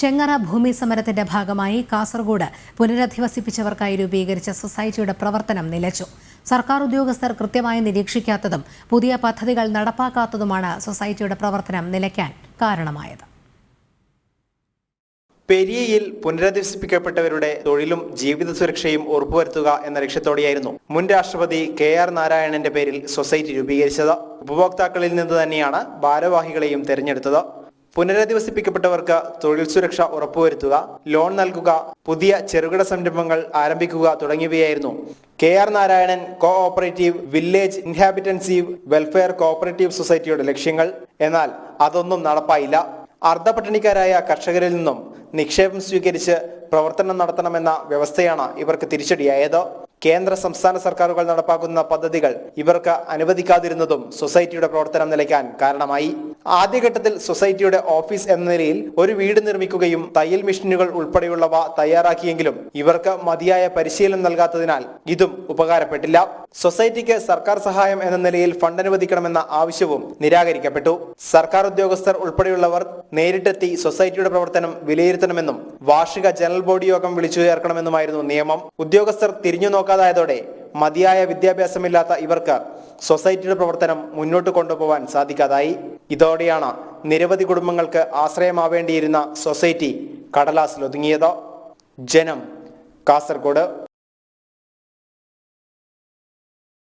ചെങ്ങറ ഭൂമി സമരത്തിന്റെ ഭാഗമായി കാസർഗോഡ് പുനരധിവസിപ്പിച്ചവർക്കായി രൂപീകരിച്ച സൊസൈറ്റിയുടെ പ്രവർത്തനം നിലച്ചു. സർക്കാർ ഉദ്യോഗസ്ഥർ കൃത്യമായി നിരീക്ഷിക്കാത്തതും പുതിയ പദ്ധതികൾ നടപ്പാക്കാത്തതുമാണ് സൊസൈറ്റിയുടെ പ്രവർത്തനം നിലയ്ക്കാൻ കാരണമായത്. പെരിയയിൽ പുനരധിവസിപ്പിക്കപ്പെട്ടവരുടെ തൊഴിലും ജീവിത സുരക്ഷയും ഉറപ്പുവരുത്തുക എന്ന ലക്ഷ്യത്തോടെയായിരുന്നു മുൻ രാഷ്ട്രപതി കെ ആർ നാരായണന്റെ പേരിൽ സൊസൈറ്റി രൂപീകരിച്ചത്. ഉപഭോക്താക്കളിൽ നിന്ന് തന്നെയാണ് ഭാരവാഹികളെയും തെരഞ്ഞെടുത്തത്. പുനരധിവസിപ്പിക്കപ്പെട്ടവർക്ക് തൊഴിൽ സുരക്ഷ ഉറപ്പുവരുത്തുക ലോൺ നൽകുക പുതിയ ചെറുകിട സംരംഭങ്ങൾ ആരംഭിക്കുക തുടങ്ങിയവയായിരുന്നു. K R Narayanan cooperative village inhabitants welfare cooperative സൊസൈറ്റിയുടെ ലക്ഷ്യങ്ങൾ. എന്നാൽ അതൊന്നും നടപ്പായില്ല. അർദ്ധപട്ടിണിക്കാരായ കർഷകരിൽ നിന്നും നിക്ഷേപം സ്വീകരിച്ച് പ്രവർത്തനം നടത്തണമെന്ന വ്യവസ്ഥയാണ് ഇവർക്ക് തിരിച്ചടിയായത്. കേന്ദ്ര സംസ്ഥാന സർക്കാരുകൾ നടപ്പാക്കുന്ന പദ്ധതികൾ ഇവർക്ക് അനുവദിക്കാതിരുന്നതും സൊസൈറ്റിയുടെ പ്രവർത്തനം നിലയ്ക്കാൻ കാരണമായി. ആദ്യഘട്ടത്തിൽ സൊസൈറ്റിയുടെ ഓഫീസ് എന്ന നിലയിൽ ഒരു വീട് നിർമ്മിക്കുകയും തയ്യൽ മെഷീനുകൾ ഉൾപ്പെടെയുള്ളവ തയ്യാറാക്കിയെങ്കിലും ഇവർക്ക് മതിയായ പരിശീലനം നൽകാത്തതിനാൽ ഇതും ഉപകാരപ്പെട്ടില്ല. സൊസൈറ്റിക്ക് സർക്കാർ സഹായം എന്ന നിലയിൽ ഫണ്ട് അനുവദിക്കണമെന്ന ആവശ്യവും നിരാകരിക്കപ്പെട്ടു. സർക്കാർ ഉദ്യോഗസ്ഥർ ഉൾപ്പെടെയുള്ളവർ നേരിട്ടെത്തി സൊസൈറ്റിയുടെ പ്രവർത്തനം വിലയിരുത്തണമെന്നും വാർഷിക ജനറൽ ബോഡി യോഗം വിളിച്ചു ചേർക്കണമെന്നുമായിരുന്നു നിയമം. ഉദ്യോഗസ്ഥർ തിരിഞ്ഞു നോക്കാതായതോടെ മതിയായ വിദ്യാഭ്യാസമില്ലാത്ത ഇവർക്ക് സൊസൈറ്റിയുടെ പ്രവർത്തനം മുന്നോട്ട് കൊണ്ടുപോകാൻ സാധിക്കാതായി. ഇതോടെയാണ് നിരവധി കുടുംബങ്ങൾക്ക് ആശ്രയമാവേണ്ടിയിരുന്ന സൊസൈറ്റി കടലാസിലൊതുങ്ങിയത്. ജനം കാസർഗോഡ്